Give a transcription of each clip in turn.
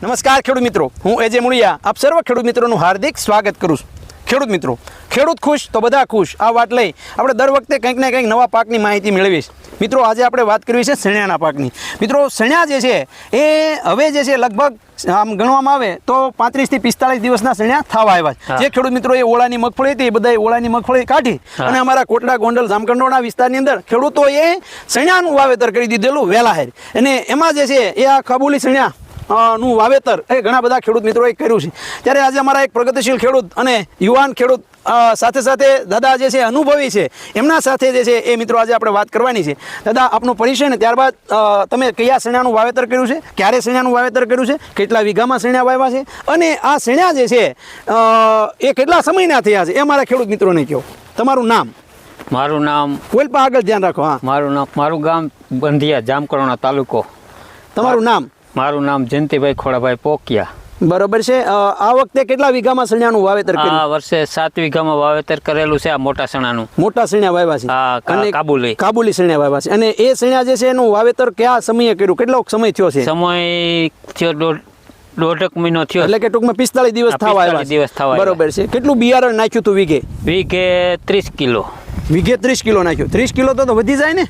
નમસ્કાર ખેડૂત મિત્રો. હું એજે મુળિયા. આપ સર્વ ખેડૂત મિત્રોનું હાર્દિક સ્વાગત કરું છું. ખેડૂત મિત્રો ખેડૂત ખુશ તો બધા ખુશ. આ વાત લઈ આપણે દર વખતે કંઈક ને કંઈક નવા પાકની માહિતી મેળવીશ. મિત્રો આજે આપણે વાત કરવી છે સણિયાના પાકની. મિત્રો શણિયા જે છે એ હવે જે છે લગભગ આમ ગણવામાં આવે તો પાંત્રીસથી પિસ્તાળીસ દિવસના સણિયા થવા આવ્યા છે. જે ખેડૂત મિત્રો એ ઓળાની મગફળી હતી એ બધા ઓળાની મગફળી કાઢી અને અમારા કોટડા ગોંડલ જામકંડોળના વિસ્તારની અંદર ખેડૂતોએ સણિયાનું વાવેતર કરી દીધેલું વહેલા હેર અને એમાં જે છે એ આ કાબુલી સણિયા અ, નું વાવેતર. એ ઘણા બધા ખેડૂત મિત્રોએ કર્યું છે. ત્યારે આજે અમારા એક પ્રગતિશીલ ખેડૂત અને યુવાન ખેડૂત સાથે સાથે દાદા જે છે અનુભવી છે. એમના સાથે જે છે એ મિત્રો આજે આપણે વાત કરવાની છે. દાદા આપનો પરિચય ને ત્યારબાદ તમે કયા શેણાનું વાવેતર કર્યું છે? ક્યારે શેણાનું વાવેતર કર્યું છે? કેટલા વીઘામાં શેણા વાવ્યા છે? અને આ શેણા જે છે એ કેટલા સમયના થયા છે? એ મારા ખેડૂત મિત્રોને કહો. તમારું નામ? મારું નામ કોઈ પણ આગળ ધ્યાન રાખો હા. મારું નામ મારું ગામ બંધિયા જામકરોણા તાલુકો. તમારું નામ? મારું નામ જયંતિભાઈ ખોડાભાઈ પોકિયા. બરોબર છે. આ વખતે કેટલા વીઘામાં શેણાનું વાવેતર કર્યું? આ વર્ષે સાત વીઘામાં વાવેતર કરેલું છે આ મોટા સણાનું. મોટા સણિયા વાવ્યા છે. અને કાબુલી. કાબુલી સણિયા વાવ્યા છે. અને એ સણિયા જે છે એનું વાવેતર કયા સમયે કર્યું? કેટલો સમય થયો છે? સમય થયો દોઢ દોઢક મહિનો થયો. એટલે કે ટૂંકમાં પિસ્તાળીસ દિવસ થવા 45 આવ્યા દિવસ થવા બરોબર છે. કેટલું બિયારણ નાખ્યું તું વીઘે? વીઘે ત્રીસ કિલો. વીઘે ત્રીસ કિલો નાખ્યું. ત્રીસ કિલો તો વધી જાય ને?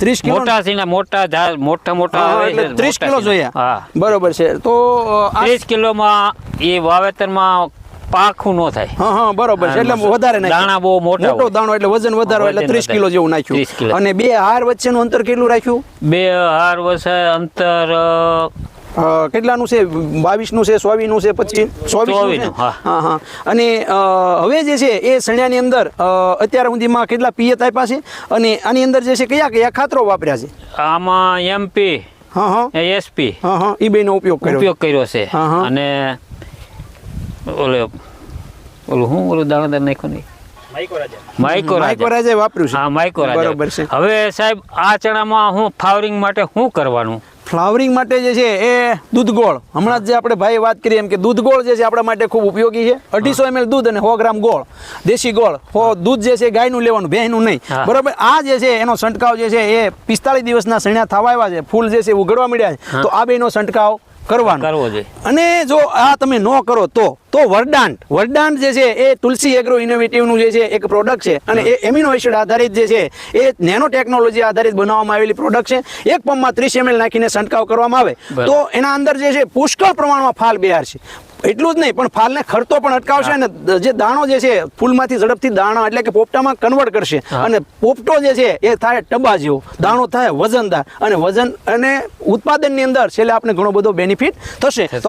ત્રીસ કિલો મોટા સીના મોટા ઝાડ મોટા મોટા એટલે ત્રીસ કિલો જોઈએ. હા. બરોબર છે. તો ત્રીસ કિલોમાં એ વાવેતરમાં પાખું ન થાય. હા હા બરોબર છે. એટલે વધારે નહીં દાણા બહુ મોટા મોટો. દાણો એટલે વજન વધારો એટલે ત્રીસ. કિલો જેવું નાખ્યું. અને બે હાર વચ્ચેનું અંતર કેટલું રાખ્યું? બે હાર વચ્ચે અંતર કેટલાનું છે? બાવીસનું છે ચોવીસનું છે? પછી ચોવીસ ચોવીસનું, હા. હા અને હવે જે છે એ સણિયાની અંદર અત્યાર સુધીમાં કેટલા પિયત આપ્યા છે? અને આની અંદર જે છે કયા કયા ખાતરો વાપર્યા છે? આમાં એમપી હા હા. એસપી હા હા. એ બેનો ઉપયોગ કર્યો. ઉપયોગ કર્યો છે. અને ઓલે ઓલું હું ઓલું દાણાદાર નાખો નહીં? માઇકો માઇકો રાજા વાપર્યું છે. હા માઇકો બરોબર છે. હવે સાહેબ આ ચણામાં હું ફાવરિંગ માટે શું કરવાનું? ફ્લાવરિંગ માટે જે છે એ દૂધ ગોળ હમણાં જ જે આપણે ભાઈ વાત કરીએ એમ કે દૂધ ગોળ જે છે આપણા માટે ખૂબ ઉપયોગી છે. અઢીસો એમએલ દૂધ અને સો ગ્રામ ગોળ. દેશી ગોળ. દૂધ જે છે ગાયનું લેવાનું ભેંસનું નહીં. બરાબર? આ જે છે એનો છંટકાવ જે છે એ પિસ્તાળીસ દિવસના સણ્યા થવા આવ્યા છે. ફૂલ જે છે ઉઘડવા મળ્યા છે. તો આ બેનો છંટકાવ કરવાનો. કરવો જોઈએ અને જો આ તમે ન કરો તો તો વરદાંત. વરદાંત જે છે એ તુલસી એગ્રો ઇનોવેટિવનું જે છે એક પ્રોડક્ટ છે અને એ એમિનો એસિડ આધારિત જે છે એ નેનો ટેકનોલોજી આધારિત બનાવવામાં આવેલી પ્રોડક્ટ છે. એક પંપમાં ત્રીસ એમએલ નાખીને છંટકાવ કરવામાં આવે. તો એના અંદર જે છે પુષ્કળ પ્રમાણમાં ફાલ બિહાર છે. એટલું જ નહીં પણ ફાલને ખરતો પણ અટકાવશે અને જે દાણો જે છે ફૂલમાંથી ઝડપથી દાણા એટલે કે પોપટામાં કન્વર્ટ કરશે. અને પોપટો જે છે એ થાય ટબા જેવો દાણો થાય વજનદાર. અને વજન અને ઉત્પાદનની અંદર છેલ્લે આપણે ઘણો બધો બેનિફિટ થશે.